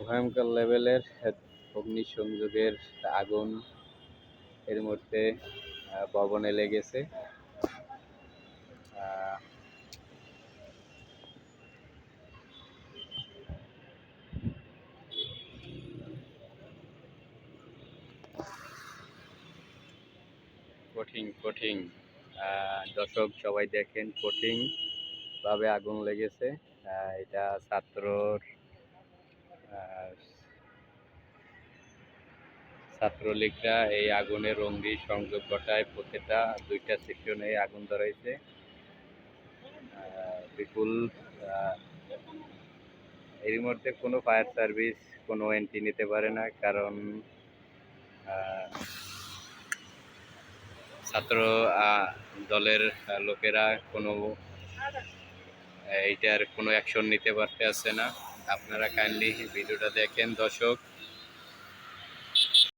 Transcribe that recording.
भयंकर level head অগ্নিসংযোগের আগুন এর মধ্যে ভবনে লেগেছে। কঠিন কঠিন। দর্শক, সবাই দেখেন কঠিন ভাবে আগুন লেগেছে। এটা ছাত্রর ছাত্রলীগরা এই আগুনের রঙ্গি সংযোগ ঘটায়। প্রতিটা দুইটা সেকশনে আগুন ধরাইছে। বিপুল এর মধ্যে কোনো ফায়ার সার্ভিস, কোনো এন্ট্রি নিতে পারে না। কারণ ছাত্র দলের লোকেরা কোনো, এইটার কোনো অ্যাকশন নিতে পারতে আছে না। আপনারা কাইন্ডলি ভিডিওটা দেখেন। দর্শক